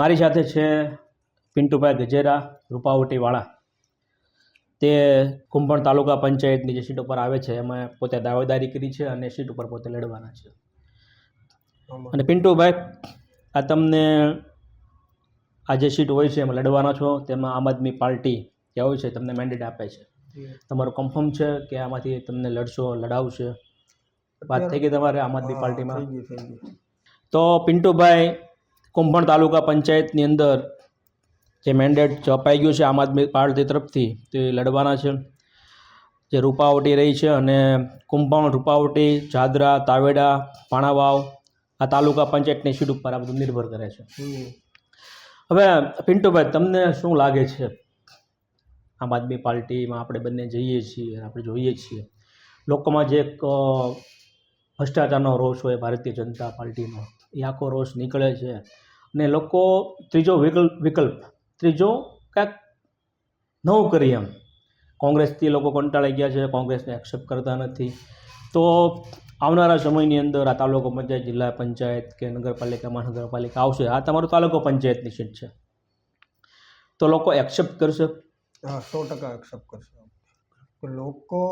મારી સાથે છે પિન્ટુભાઈ ગજેરા રૂપાવટીવાળા. તે કુંભણ તાલુકા પંચાયતની જે સીટ ઉપર આવે છે એમાં પોતે દાવેદારી કરી છે અને સીટ ઉપર પોતે લડવાના છે. અને પિન્ટુભાઈ આ તમને આ જે સીટ હોય છે એમાં લડવાના છો તેમાં આમ આદમી પાર્ટી જે હોય છે તમને મેન્ડેટ આપે છે. તમારું કન્ફર્મ છે કે આમાંથી તમને લડશો લડાવશે? વાત થઈ ગઈ તમારે આમ આદમી પાર્ટીમાં? તો પિન્ટુભાઈ કુંભણ તાલુકા પંચાયતની અંદર જે મેન્ડેટ અપાઈ ગયું છે આમ આદમી પાર્ટી તરફથી, તે લડવાના છે. જે રૂપાવટી રહી છે અને કુંભણ, રૂપાવટી, જાદરા, તાવેડા, પાણાવાવ, આ તાલુકા પંચાયતની સીટ ઉપર આ બધું નિર્ભર કરે છે. હવે પિન્ટુભાઈ, તમને શું લાગે છે? આમ આદમી પાર્ટીમાં આપણે બંને જઈએ છીએ, આપણે જોઈએ છીએ. લોકોમાં જે એક ભ્રષ્ટાચારનો રોષ હોય, ભારતીય જનતા પાર્ટીનો, એ આખો રોષ નીકળે છે. અને લોકો ત્રીજો વિકલ્પ વિકલ્પ, ત્રીજો કાંઈક નવું કરી એમ. કોંગ્રેસથી લોકો કંટાળી ગયા છે, કોંગ્રેસને એક્સેપ્ટ કરતા નથી. તો આવનારા સમયની અંદર આ તાલુકો પંચાયત, જિલ્લા પંચાયત કે નગરપાલિકા, મહાનગરપાલિકા આવશે. આ તમારું તાલુકો પંચાયતની સીટ છે. તો લોકો એક્સેપ્ટ કરશે? હા, સો ટકા એક્સેપ્ટ કરશે. લોકો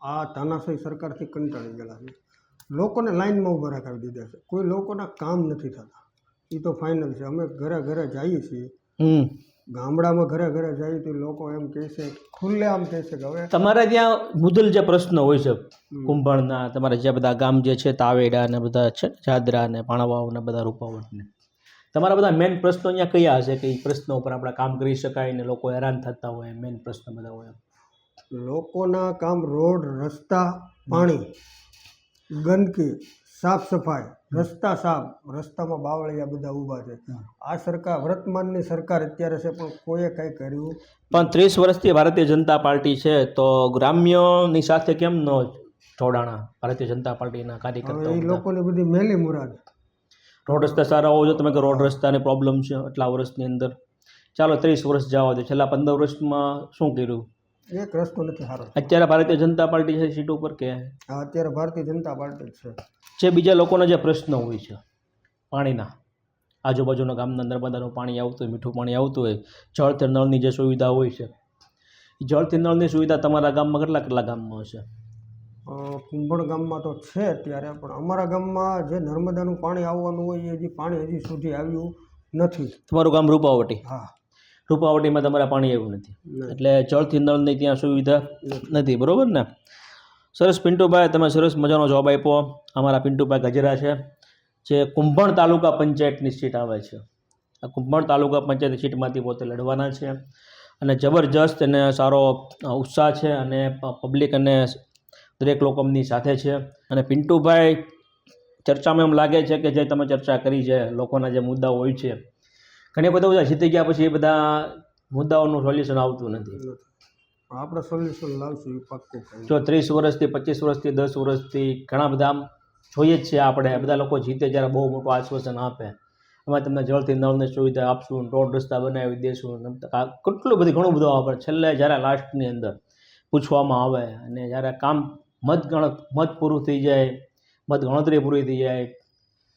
આ તાનાશાહી સરકારથી કંટાળી ગયેલા છે. લોકોને લાઇનમાં ઊભા રાખાવી દીધા છે. કોઈ લોકોના કામ નથી થતા. એ તો ફાઇનલ છે. અમે ઘરે ઘરે જઈએ છીએ. હમ. ગામડામાં ઘરે ઘરે જઈએ તો લોકો એમ કહે છે ખુલ્લે આમ કહે છે કે હવે તમારે ત્યાં મુદલ જે પ્રશ્ન હોય છે કુંભણના તમારા જે બધા ગામ જે છે તાવેડા ને બધા છે જાદરા ને પાણાવાવ ને બધા રૂપાવટ ને તમારા બધા મેઇન પ્રશ્નો અહીંયા કયા હશે કે એ પ્રશ્નો ઉપર આપણે કામ કરી શકાય ને લોકો હેરાન થતા હોય મેઇન પ્રશ્ન બધા હોય લોકોના કામ રોડ રસ્તા પાણી ગંદકી સાફ સફાઈ રસ્તા સાફ રસ્તામાં બાવળિયા બધા ઊભા છે. આ સરકાર વર્તમાનની સરકાર અત્યારે છે પણ કોઈએ કંઈ કર્યું? પણ ત્રીસ વર્ષથી ભારતીય જનતા પાર્ટી છે તો ગ્રામ્યની સાથે કેમ ન જોડાણા ભારતીય જનતા પાર્ટીના કાર્યકર્તાઓ એ લોકોની બધી મેલી મુરાદ. રોડ રસ્તા સારા હોવો જો તમે કે રોડ રસ્તાની પ્રોબ્લેમ છે આટલા વર્ષની અંદર. ચાલો ત્રીસ વર્ષ જવા દો. છેલ્લા પંદર વર્ષમાં શું કર્યું? એક રસ્તો નથી સારો. અત્યારે ભારતીય જનતા પાર્ટી છે સીટ ઉપર કે? હા અત્યારે ભારતીય જનતા પાર્ટી છે. જે બીજા લોકોના જે પ્રશ્નો હોય છે પાણીના. આજુબાજુના ગામના નર્મદાનું પાણી આવતું હોય મીઠું પાણી આવતું હોય જળથી નળની જે સુવિધા હોય છે એ જળથી નળની સુવિધા તમારા ગામમાં કેટલા કેટલા ગામમાં હશે કુંભણ ગામમાં તો છે અત્યારે પણ અમારા ગામમાં જે નર્મદાનું પાણી આવવાનું હોય એ હજી પાણી હજી સુધી આવ્યું નથી. તમારું ગામ રૂપાવટી? હા. રૂપાવટીમાં તમારે પાણી આવ્યું નથી. એટલે જળથી નળની ત્યાં સુવિધા નથી. બરાબર ને? સરસ પિન્ટુભાઈ તમે સરસ મજાનો જવાબ આપ્યો. અમારા પિન્ટુભાઈ ગજરા છે જે કુંભણ તાલુકા પંચાયતની સીટ આવે છે. આ કુંભણ તાલુકા પંચાયત સીટમાંથી પોતે લડવાના છે અને જબરજસ્ત અને સારો ઉત્સાહ છે અને પબ્લિક અને દરેક લોકો એમની સાથે છે. અને પિન્ટુભાઈ ચર્ચામાં એમ લાગે છે કે જે તમે ચર્ચા કરી છે લોકોના જે મુદ્દાઓ હોય છે ઘણી બધા બધા જીતી ગયા પછી એ બધા મુદ્દાઓનું સોલ્યુશન આવતું નથી. આપણે સોલ્યુશન લાવશું એ પાક્કું જો ત્રીસ વર્ષથી પચીસ વર્ષથી દસ વર્ષથી ઘણા બધા આમ જોઈએ જ છીએ આપણે. બધા લોકો જીતે જ્યારે બહુ મોટું આશ્વાસન આપે. એમાં તમને જળથી નળની સુવિધા આપશું રોડ રસ્તા બનાવી આ કેટલું બધું ઘણું બધું આવે. છેલ્લે જ્યારે લાસ્ટની અંદર પૂછવામાં આવે અને જ્યારે કામ મત ગણ મત પૂરું થઈ જાય મત ગણતરી પૂરી થઈ જાય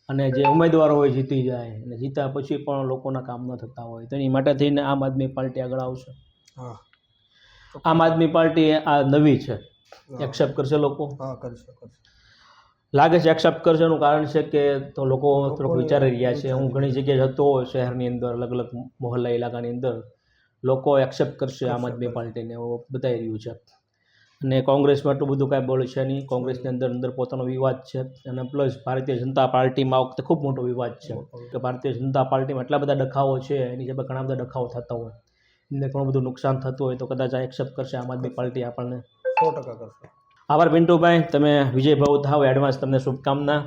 અને જે ઉમેદવારો હોય જીતી જાય અને જીત્યા પછી પણ લોકોના કામ ન થતા હોય. તો એની માટે થઈને આમ આદમી પાર્ટી આગળ આવશે. હા. આમ આદમી પાર્ટી આ નવી છે. એક્સેપ્ટ કરશે લોકો? લાગે છે એક્સેપ્ટ કરશે એનું કારણ છે કે તો લોકો થોડુંક વિચારી રહ્યા છે. હું ઘણી જગ્યાએ જતો શહેરની અંદર અલગ અલગ મોહલ્લા ઇલાકાની અંદર. લોકો એક્સેપ્ટ કરશે આમ આદમી પાર્ટીને. એવું બતાવી રહ્યું છે. અને કોંગ્રેસમાં એટલું બધું કાંઈ બોલે છે નહીં. કોંગ્રેસની અંદર અંદર પોતાનો વિવાદ છે અને પ્લસ ભારતીય જનતા પાર્ટીમાં આ વખતે ખૂબ મોટો વિવાદ છે કે ભારતીય જનતા પાર્ટીમાં એટલા બધા ડખાઓ છે એની જગ્યાએ ઘણા બધા ડખાઓ થતા હોય. એમને ઘણું બધું નુકસાન થતું હોય તો કદાચ આ એક્સેપ્ટ કરશે આમ આદમી પાર્ટી આપણને. સો ટકા કરશે. આભાર પિન્ટુભાઈ તમે વિજય ભાવ થાવ એડવાન્સ તમને શુભકામના.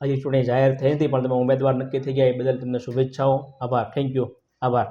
હજી ચૂંટણી જાહેર થઈ નથી પણ તમે ઉમેદવાર નક્કી થઈ ગયા એ બદલ તમને શુભેચ્છાઓ. આભાર થેન્ક યુ આભાર.